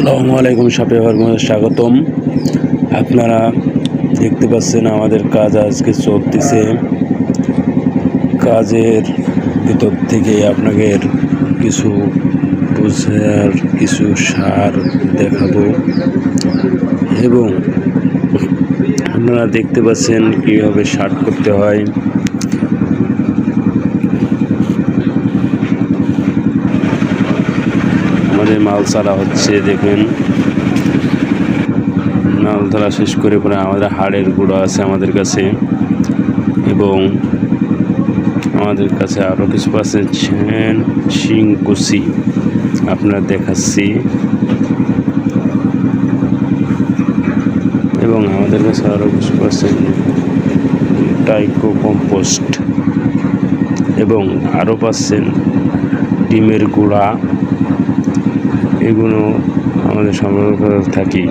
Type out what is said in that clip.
আসসালামু আলাইকুম সাপে হরমোনের স্বাগতম। আপনারা দেখতে পাচ্ছেন আমাদের কাজ আজকে চলতেছে। কাজের ভিতর থেকে আপনাদের কিছু বুঝার, কিছু সার দেখাবো। এবং আপনারা দেখতে পাচ্ছেন কীভাবে শার্ট করতে হয়। আমাদের মাল ছাড়া হচ্ছে, দেখবেন। মাল ধরা শেষ করে পরে আমাদের হাড়ের গুঁড়ো আছে আমাদের কাছে। এবং আমাদের কাছে আরও কিছু পাচ্ছেন শিংকুচি আপনারা দেখাচ্ছি। এবং আমাদের কাছে আরও কিছু পাচ্ছেন টাইকো কম্পোস্ট এবং আরও পাচ্ছেন ডিমের গুঁড়া। এগুলো আমাদের সংগ্রহ করে থাকি।